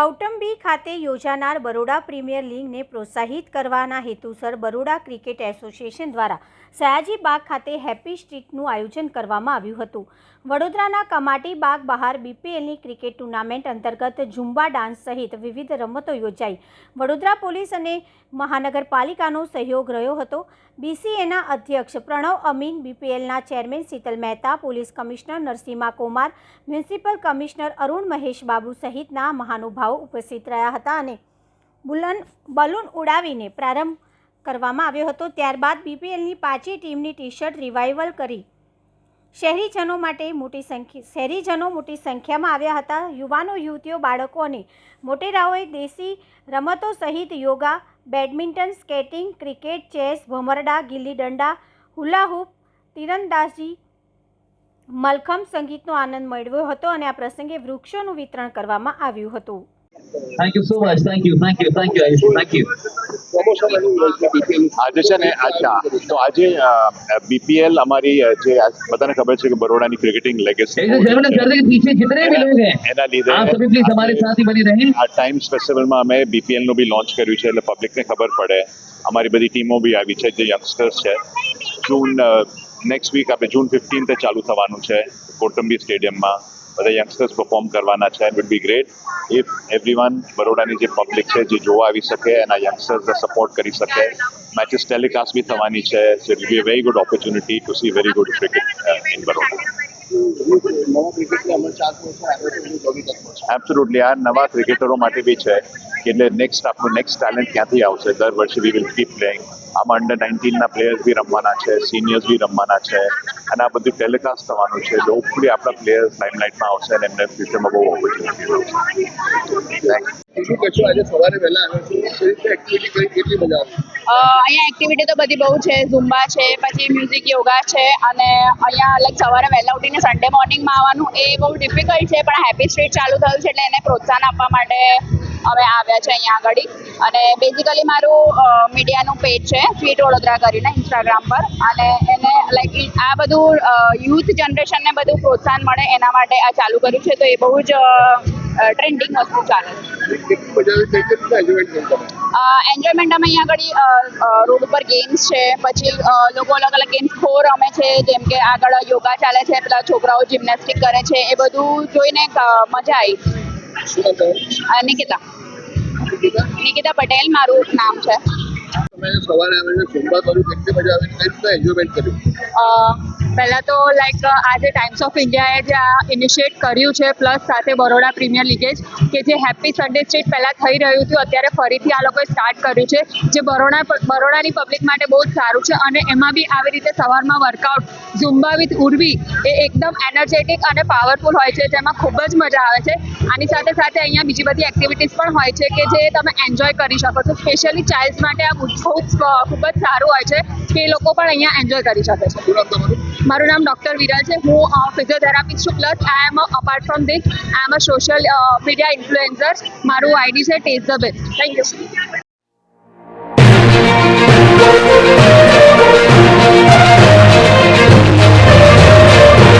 કોટંબી ખાતે યોજાનાર બરોડા પ્રીમિયર લીગને પ્રોત્સાહિત કરવાના હેતુસર બરોડા ક્રિકેટ એસોસિએશન દ્વારા સયાજી બાગ ખાતે હેપી સ્ટ્રીટનું આયોજન કરવામાં આવ્યું હતું. વડોદરાના કમાટી બાગ બહાર બીપીએલની ક્રિકેટ ટુર્નામેન્ટ અંતર્ગત ઝુંબા ડાન્સ સહિત વિવિધ રમતો યોજાઈ. વડોદરા પોલીસ અને મહાનગરપાલિકાનો સહયોગ રહ્યો હતો. બીસીએના અધ્યક્ષ Pranav Amin બીપીએલના chairman Sheetal Mehta, police commissioner Narasimha Kumar, municipal commissioner Arun Mahesh Babu સહિતના મહાનુભાવો ઉપસ્થિત રહ્યા હતા અને બુલન, બલૂન ઉડાવીને પ્રારંભ કરવામાં આવ્યો હતો, ત્યારબાદ બીપીએલની પાંચેય ટીમની ટી શર્ટ રિવાઇવલ કરી. શહેરીજનો માટે મોટી સંખ્યા, શહેરીજનો મોટી સંખ્યામાં આવ્યા હતા. યુવાનો, યુવતીઓ, બાળકો અને મોટેરાઓએ દેશી રમતો સહિત yoga, badminton, skating, cricket, chess, ભમરડા gilli danda hula hoop તીરંદાજી, મલખમ સંગીતનો આનંદ મેળવ્યો હતો અને આ પ્રસંગે વૃક્ષોનું વિતરણ કરવામાં આવ્યું હતું. Thank you so much thank you thank you thank you Ayush thank આજે છે ને અચ્છા. તો આજે બીપીએલ અમારી જે બધાને ખબર છે કે બરોડાની ક્રિકેટિંગ લેગેસી આ ટાઈમ્સ ફેસ્ટિવલમાં અમે બીપીએલનું બી લોન્ચ કર્યું છે એટલે પબ્લિકને ખબર પડે. અમારી બધી ટીમો બી આવી છે જે યંગસ્ટર્સ છે. જૂન નેક્સ્ટ વીક આપણે જૂન ફિફ્ટીન્થે ચાલુ થવાનું છે કોટંબી સ્ટેડિયમમાં બધા યંગસ્ટર્સ પરફોર્મ કરવાના છે would be great if everyone બરોડાની જે પબ્લિક છે, જે જોવા આવી શકે એના યંગસ્ટર્સને સપોર્ટ કરી શકે. મેચિસ ટેલિકાસ્ટ બી થવાની છે so it be a very good opportunity to see very good cricket in Baroda absolutely આ નવા ક્રિકેટરો માટે બી છે એટલે નેક્સ્ટ આપણું નેક્સ્ટ ટેલેન્ટ ક્યાંથી આવશે? દર વર્ષે વી વિલ કીપ પ્લેઇંગ આમાં અંડર નાઇન્ટીનના પ્લેયર્સ બી રમવાના છે સિનિયર્સ બી રમવાના છે અને આ બધું ટેલિકાસ્ટ થવાનું છે. એટલે હોપફુલી આપણા પ્લેયર્સ લાઇમલાઇટમાં આવશે અને એમને ફ્યુચરમાં બહુ ઓપોર્ચ્યુનિટી મળશે થેન્ક શું કહેશો? આજે સવારે વહેલા આવ્યો છું. કઈ રીતે એક્ટિવિટી કરી? કેટલી મજા આવી? અ, અહીંયા એક્ટિવિટી તો બધી બહુ છે. ઝુમ્બા છે પછી મ્યુઝિક યોગા છે અને અહીંયા લાઈક સવારે વહેલા ઉઠીને સન્ડે મોર્નિંગમાં આવવાનું એ બહુ ડિફિકલ્ટ છે પણ હેપી સ્ટ્રીટ ચાલુ થયું છે એટલે એને પ્રોત્સાહન આપવા માટે અમે આવ્યા છે અહીંયા આગળ. અને બેઝિકલી મારું મીડિયાનું પેજ છે ફીટ વડોદરા કરીને ઇન્સ્ટાગ્રામ પર. અને એને લાઈક આ બધું યુથ જનરેશનને બધું પ્રોત્સાહન મળે એના માટે આ ચાલુ કર્યું છે. તો એ બહુ જ ટ્રેન્ડિંગ વસ્તુ ચાલે એન્જોયમેન્ટ અમે અહીંયા આગળ રોડ ઉપર ગેમ્સ છે. પછી લોકો અલગ અલગ ગેમ્સ ખો રમે છે. જેમ કે આગળ યોગા ચાલે છે પેલા છોકરાઓ જિમ્નેસ્ટિક કરે છે. એ બધું જોઈને મજા આવી. નિકિતા નિકિતા? પટેલ મારું નામ છે સવારે આવીને સોમવાર કર્યું કેટલી મજા આવી કઈ રીતે એન્જોયમેન્ટ કર્યું પહેલાં તો લાઈક આજે ટાઈમ્સ ઓફ ઇન્ડિયાએ જે આ ઇનિશિએટ કર્યું છે પ્લસ સાથે બરોડા પ્રીમિયર લીગે કે જે હેપી સન્ડે સ્ટ્રીટ પહેલાં થઈ રહ્યું હતું, અત્યારે ફરીથી આ લોકોએ સ્ટાર્ટ કર્યું છે, જે બરોડા, બરોડાની પબ્લિક માટે બહુ જ સારું છે, અને એમાં બી આવી રીતે સવારમાં વર્કઆઉટ ઝુમ્બા વિથ ઉર્વી એ એકદમ એનર્જેટિક અને પાવરફુલ હોય છે, જેમાં ખૂબ જ મજા આવે છે. આની સાથે સાથે અહીંયા બીજી બધી એક્ટિવિટીઝ પણ હોય છે, કે જે તમે એન્જોય કરી શકો છો. સ્પેશિયલી ચાઇલ્ડ માટે આ બહુ ખૂબ જ સારું હોય છે, કે એ લોકો પણ અહીંયા એન્જોય કરી શકે છે. મારું નામ ડૉક્ટર વિરા છે. હું ફિઝિયોથેરાપિસ્ટ છું. Plus I am apart from this I am a social media influencer મારું આઈડી છે Tez the best thank you